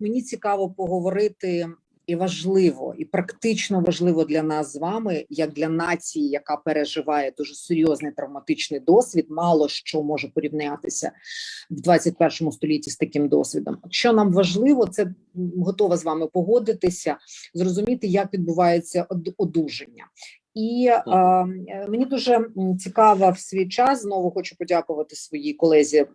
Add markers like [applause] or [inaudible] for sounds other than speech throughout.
мені цікаво поговорити і важливо, і практично важливо для нас з вами, як для нації, яка переживає дуже серйозний травматичний досвід. Мало що може порівнятися в 21 столітті з таким досвідом. Що нам важливо, це готова з вами погодитися, зрозуміти, як відбувається од- одужання. І е, е, мені дуже цікаво в свій час. Знову хочу подякувати своїй колезі е,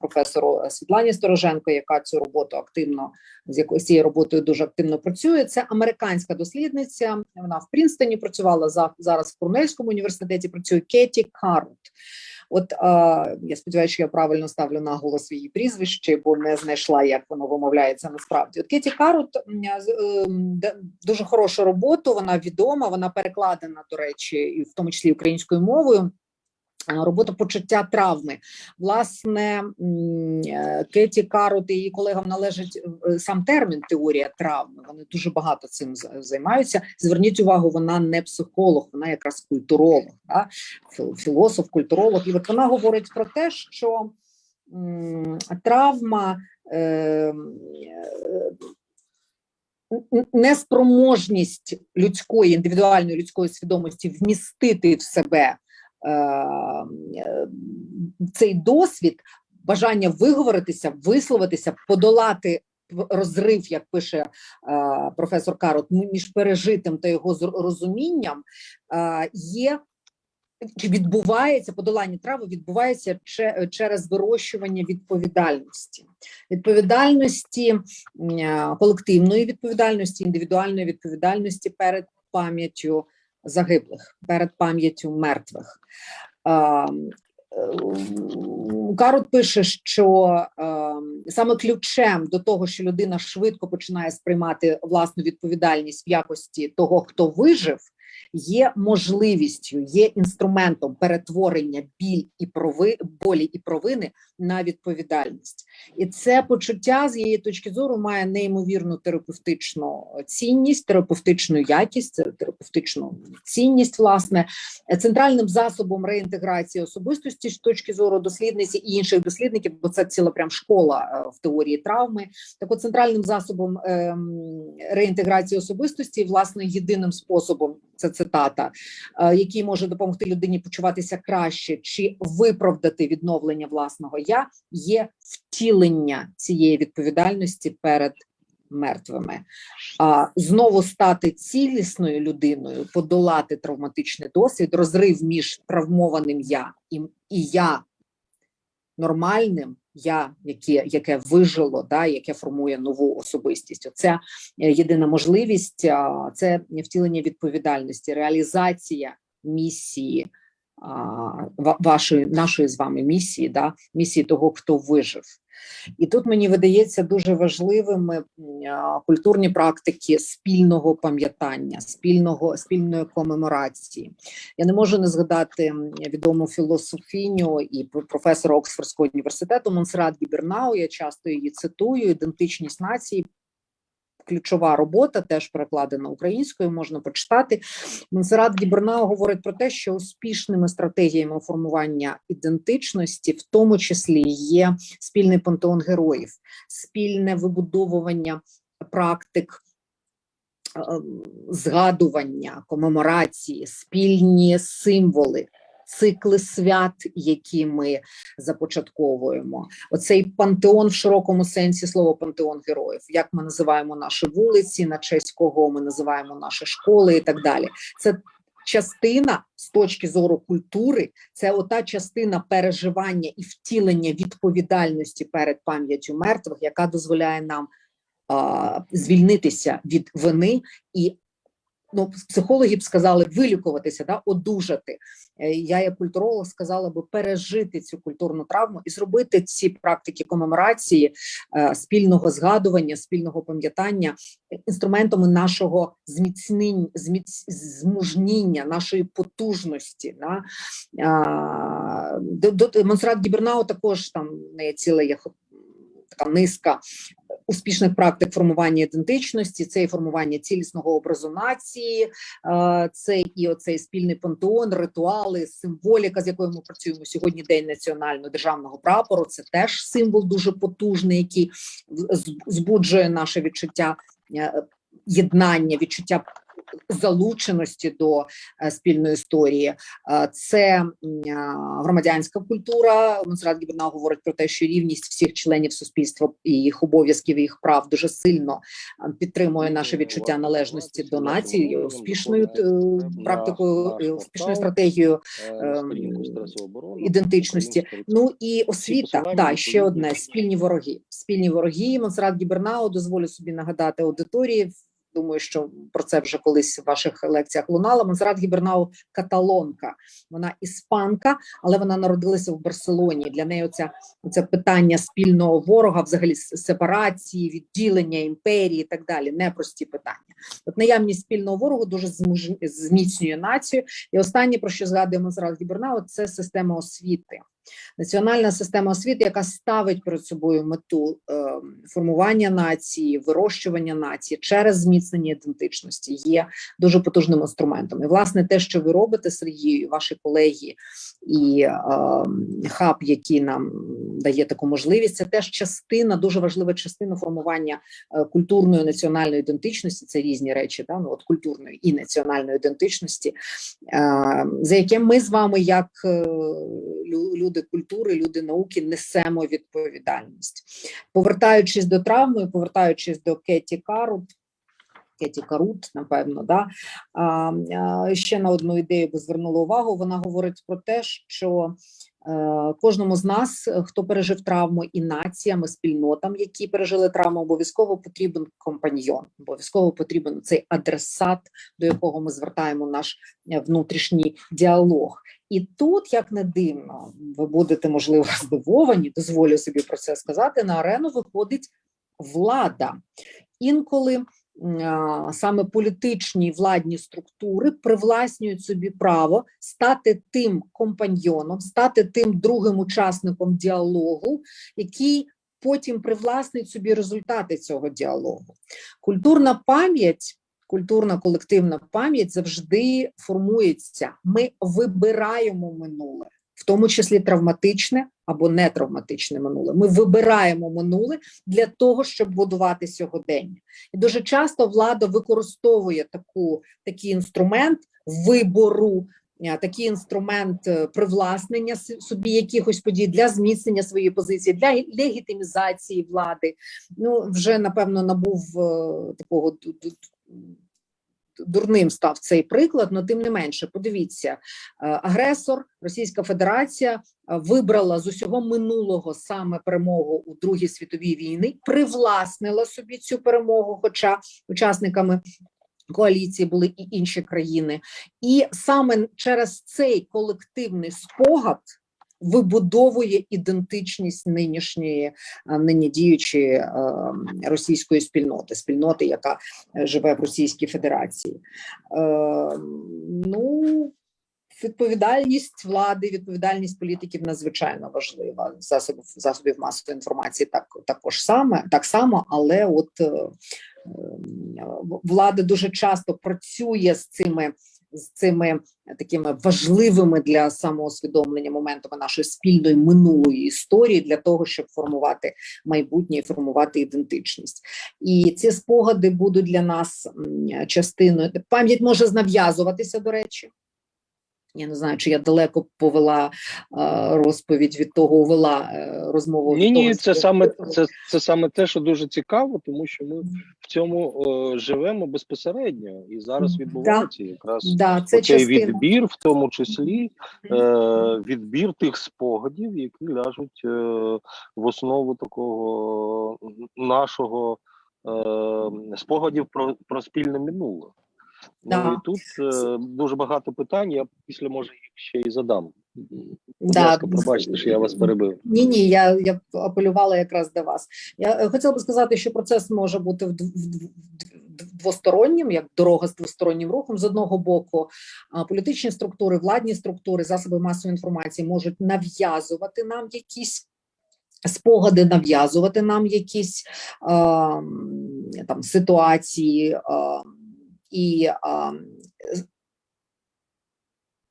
професору Світлані Стороженко, яка цю роботу активно з якою цією роботою дуже активно працює. Це американська дослідниця. Вона в Прінстоні працювала за зараз в Корнельському університеті. Працює Кеті Карут. От е, я сподіваюся, що я правильно ставлю наголос її прізвище, бо не знайшла, як воно вимовляється насправді. От Кеті Карут ем, дуже хорошу роботу. Вона відома, вона перекладена, до речі, і в тому числі українською мовою. Е, Робота почуття травми. Власне, е, Кеті Карут і її колегам належить е, сам термін теорія травми. Вони дуже багато цим займаються. Зверніть увагу, вона не психолог, вона якраз культуролог, да? філософ, культуролог. І от вона говорить про те, що травма. Неспроможність людської індивідуальної людської свідомості вмістити в себе цей досвід, бажання виговоритися, висловитися, подолати розрив, як пише е, професор Карот, між пережитим та його розумінням, е, є. Чи відбувається подолання трави відбувається че- через вирощування відповідальності, відповідальності е, колективної відповідальності, індивідуальної відповідальності перед пам'яттю загиблих, перед пам'яттю мертвих. Е, Карот пише, що е, саме ключем до того, що людина швидко починає сприймати власну відповідальність в якості того, хто вижив, є можливістю, є інструментом перетворення біль і прови, болі і провини на відповідальність. І це почуття з її точки зору має неймовірну терапевтичну цінність, терапевтичну якість, терапевтичну цінність, власне, центральним засобом реінтеграції особистості з точки зору дослідниці і інших дослідників, бо це ціла прям школа е, в теорії травми. Так от центральним засобом ем, реінтеграції особистості, власне, єдиним способом, це цитата, е, який може допомогти людині почуватися краще чи виправдати відновлення власного я, є втілення цієї відповідальності перед мертвими. А знову стати цілісною людиною, подолати травматичний досвід, розрив між травмованим я і я нормальним. Я, яке, яке вижило, да, яке формує нову особистість. Оце е, єдина можливість, це втілення відповідальності, реалізація місії вашої нашої з вами місії, да, місії того, хто вижив. І тут мені видається дуже важливими культурні практики спільного пам'ятання, спільного спільної комеморації. Я не можу не згадати відому філософіню і пр- професора Оксфордського університету Монсерат Гібернау. Я часто її цитую. Ідентичність нації. Ключова робота теж перекладена українською, можна почитати. Монсеррат Гібернау говорить про те, що успішними стратегіями формування ідентичності, в тому числі, є спільний пантеон героїв, спільне вибудовування практик ем, згадування, комеморації, спільні символи, цикли свят, які ми започатковуємо. Оцей пантеон в широкому сенсі слова пантеон героїв, як ми називаємо наші вулиці, на честь кого ми називаємо наші школи і так далі. Це частина з точки зору культури, це ота частина переживання і втілення відповідальності перед пам'яттю мертвих, яка дозволяє нам звільнитися від вини і. Ну, психологи б сказали вилікуватися, да, одужати. Е, Я, як культуролог, сказала би пережити цю культурну травму і зробити ці практики комеморації, е, спільного згадування, спільного пам'ятання інструментами нашого зміцнення, зміц, змужніння, нашої потужності. Да? Монсеррат Гібернау також там в неї ціла є така низка успішних практик формування ідентичності, це і формування цілісного образу нації, е, це і оцей спільний пантеон, ритуали, символіка, з якою ми працюємо сьогодні. День національного державного прапору. Це теж символ дуже потужний, який збуджує наше відчуття е, єднання, відчуття залученості до е, спільної історії. Е, Це е, громадянська культура. Монсеррат Гібернау говорить про те, що рівність всіх членів суспільства і їх обов'язків і їх прав дуже сильно підтримує наше відчуття належності до нації, успішною практикою, успішною стратегією ідентичності. Ну і освіта, да, ще одне спільні вороги. Спільні вороги. Монсеррат Гібернау дозволю собі нагадати аудиторії. Думаю, що про це вже колись в ваших лекціях лунало. Монсеррат Гібернау каталонка. Вона іспанка, але вона народилася в Барселоні. Для неї оця, це питання спільного ворога, взагалі сепарації, відділення імперії і так далі. Непрості питання. От наявність спільного ворогу дуже зміцнює націю. І останнє про що згадує Монсеррат Гібернау, це система освіти. Національна система освіти, яка ставить перед собою мету е, формування нації, вирощування нації через зміцнення ідентичності, є дуже потужним інструментом. І власне те, що ви робите, Сергію, ваші колеги, і е, хаб, який нам дає таку можливість, це теж частина, дуже важлива частина формування е, культурної національної ідентичності. Це різні речі, да? ну, от культурної і національної ідентичності, е, за яке ми з вами, як е, люди культури, люди науки, несемо відповідальність. Повертаючись до травми, повертаючись до Кеті Карут. Кеті Карут, напевно, да а, ще на одну ідею би звернула увагу. Вона говорить про те, що кожному з нас, е, хто пережив травму, і націям, і спільнотам, які пережили травму, обов'язково потрібен компаньйон, обов'язково потрібен цей адресат, до якого ми звертаємо наш е, внутрішній діалог. І тут, як не дивно, ви будете можливо [laughs] здивовані, дозволю собі про це сказати. На арену виходить влада. Інколи саме політичні владні структури привласнюють собі право стати тим компаньйоном, стати тим другим учасником діалогу, який потім привласнить собі результати цього діалогу. Культурна пам'ять. Культурна колективна пам'ять завжди формується. Ми вибираємо минуле, в тому числі травматичне або нетравматичне минуле. Ми вибираємо минуле для того, щоб будувати сьогодення. І дуже часто влада використовує таку, такий інструмент вибору, е, такий інструмент е, привласнення собі якихось подій для зміцнення своєї позиції, для легітимізації влади. Ну, вже напевно набув е, такого дурним став цей приклад, але тим не менше, подивіться, е, агресор, Російська Федерація е, вибрала з усього минулого саме перемогу у Другій світовій війні, привласнила собі цю перемогу, хоча учасниками. Коаліції були і інші країни, і саме через цей колективний спогад вибудовує ідентичність нинішньої нині діючої е, російської спільноти, спільноти, яка е, живе в Російській Федерації. Е, ну, відповідальність влади, відповідальність політиків надзвичайно важлива. Засобів засобів масової інформації так також саме так само, але от е, е, влада дуже часто працює з цими. З цими такими важливими для самоосвідомлення моментами нашої спільної минулої історії для того, щоб формувати майбутнє і формувати ідентичність. І ці спогади будуть для нас частиною. Пам'ять може знав'язуватися, до речі. Я не знаю, чи я далеко повела е, розповідь від того, увела е, розмову. Ні, ні, це саме це, це саме те, що дуже цікаво, тому що ми в цьому е, живемо безпосередньо, і зараз Да. відбувається якраз Да, це цей відбір, в тому числі е, відбір тих спогадів, які ляжуть е, в основу такого нашого е, спогадів про, про спільне минуле. Да. Ну і тут е, дуже багато питань. Я після може їх ще й задам. Да. ласка, пробачте, що я вас перебив. Ні, ні, я, я апелювала якраз до вас. Я е, хотіла би сказати, що процес може бути в двостороннім, як дорога з двостороннім рухом. З одного боку, політичні структури, владні структури, засоби масової інформації можуть нав'язувати нам якісь спогади нав'язувати нам якісь е, там ситуації, е, і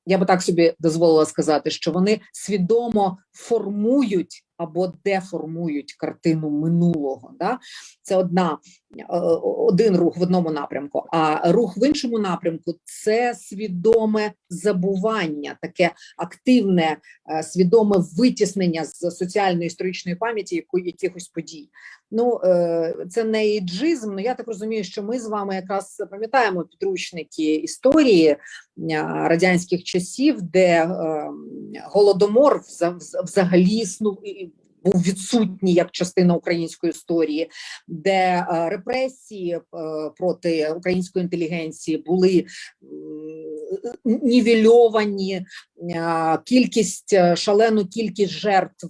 я би так собі дозволила сказати, що вони свідомо формують або деформують картину минулого. Да? Це одна е, один рух в одному напрямку, а рух в іншому напрямку це свідоме забування, таке активне, е, свідоме витіснення з соціальної історичної пам'яті якихось подій. Ну е, це не іджизм. Ну я так розумію, що ми з вами якраз пам'ятаємо підручники історії е, радянських часів, де е, голодомор вза- вза- взагалі існув був відсутній як частина української історії, де репресії проти української інтелігенції були нівельовані, кількість шалену кількість жертв.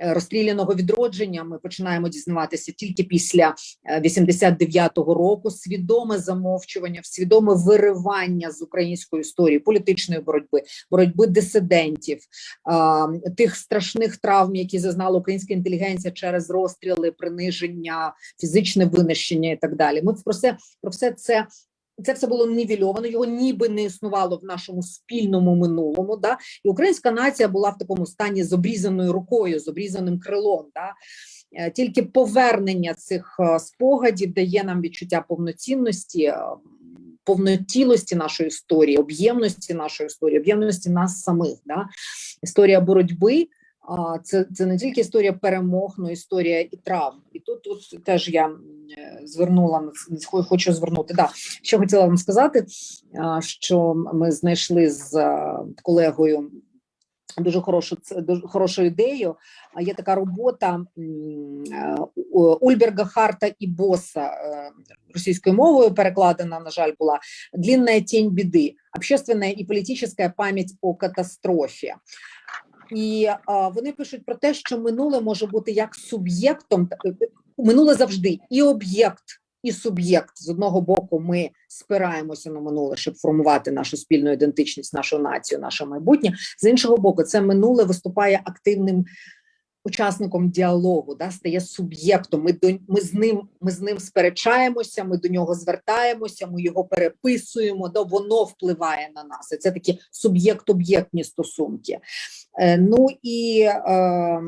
Е, Розстріляного відродження ми починаємо дізнаватися тільки після е, 89-го року. Свідоме замовчування, свідоме виривання з української історії, політичної боротьби, боротьби дисидентів, тих страшних травм, які зазнала українська інтелігенція через розстріли, приниження, фізичне винищення і так далі. Ми про все про все це. Це все було нівельовано, його ніби не існувало в нашому спільному минулому. Да? І українська нація була в такому стані з обрізаною рукою, з обрізаним крилом. Да? Е, Тільки повернення цих е, спогадів дає нам відчуття повноцінності, е, повнотілості нашої історії, об'ємності нашої історії, об'ємності нас самих. Да? Історія боротьби. Це, це не тільки історія перемог, але історія і травм. І тут, тут теж я звернула хочу звернути. Да, що хотіла вам сказати, що ми знайшли з колегою дуже хорошу дуже хорошу ідею. Є така робота е, Ульберга Харта і Боса е, російською мовою перекладена, на жаль, була «Длинная тень беды. Общественная и политическая память о катастрофі. І а, вони пишуть про те, що минуле може бути як суб'єктом, е, е, минуле завжди і об'єкт, і суб'єкт. З одного боку, ми спираємося на минуле, щоб формувати нашу спільну ідентичність, нашу націю, наше майбутнє. З іншого боку, це минуле виступає активним учасником діалогу, да, стає суб'єктом. Ми до ми з ним, ми з ним сперечаємося, ми до нього звертаємося, ми його переписуємо, да, воно впливає на нас. І це такі суб'єкт-об'єктні стосунки. Е, ну і е,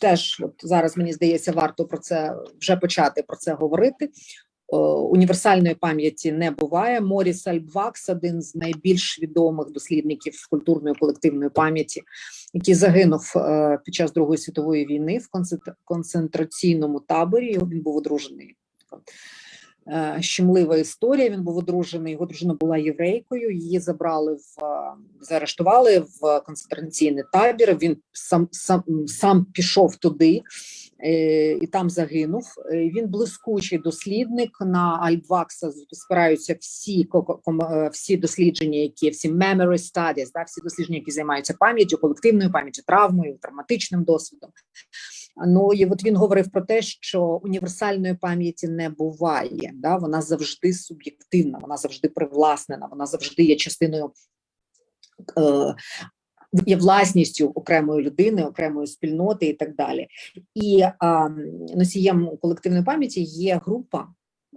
теж от зараз мені здається, варто про це вже почати про це говорити. Е, Універсальної пам'яті не буває. Моріс Альбвакс, один з найбільш відомих дослідників культурної колективної пам'яті, який загинув е, під час Другої світової війни в концентр- концентраційному таборі. Він був одружений. Е, Щемлива історія. Він був одружений. Його дружина була єврейкою. Її забрали в е, заарештували в концентраційний табір. Він сам сам сам пішов туди е, і там загинув. Він блискучий дослідник на Альбвакса. Спираються всі всі дослідження, які всі memory studies, да, всі дослідження, які займаються пам'яттю, колективною пам'яттю, травмою, травматичним досвідом. Ну і от він говорив про те, що універсальної пам'яті не буває. Да? Вона завжди суб'єктивна, вона завжди привласнена, вона завжди є частиною. Е, Є власністю окремої людини, окремої спільноти і так далі. І а, носієм колективної пам'яті є група,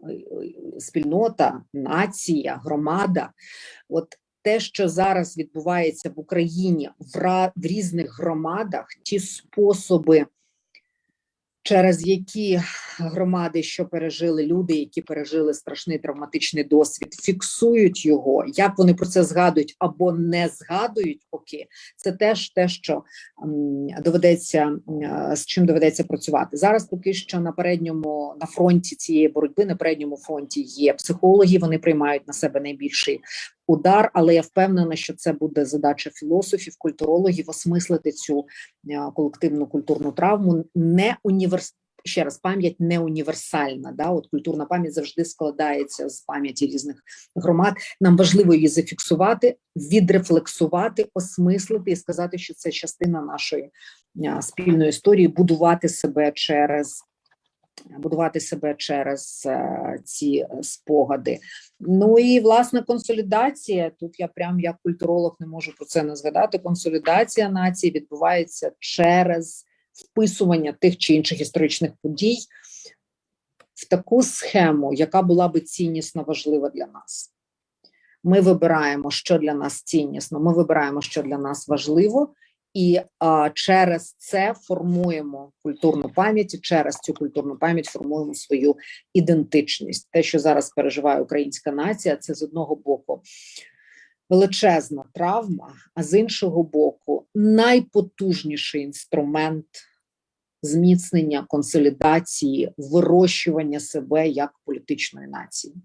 е, спільнота, нація, громада. От те, що зараз відбувається в Україні в, в різних громадах, ті способи, через які громади, що пережили люди, які пережили страшний травматичний досвід, фіксують його, як вони про це згадують або не згадують, поки це теж те, що доведеться е, з чим доведеться працювати зараз. Поки що на передньому на фронті цієї боротьби, на передньому фронті є психологи. Вони приймають на себе найбільший удар, але я впевнена, що це буде задача філософів, культурологів осмислити цю е, колективну культурну травму не універс... Ще раз пам'ять не універсальна. Да? От культурна пам'ять завжди складається з пам'яті різних громад. Нам важливо її зафіксувати, відрефлексувати, осмислити і сказати, що це частина нашої е, спільної історії, будувати себе через будувати себе через е, ці спогади. Ну і власне консолідація. Тут я прям як культуролог не можу про це не згадати. Консолідація нації відбувається через вписування тих чи інших історичних подій в таку схему, яка була би ціннісно важлива для нас. Ми вибираємо, що для нас ціннісно. Ми вибираємо, що для нас важливо, і а, через це формуємо культурну пам'ять. і Через цю культурну пам'ять формуємо свою ідентичність. Те, що зараз переживає українська нація, це з одного боку величезна травма, а з іншого боку, найпотужніший інструмент зміцнення консолідації, вирощування себе як політичної нації.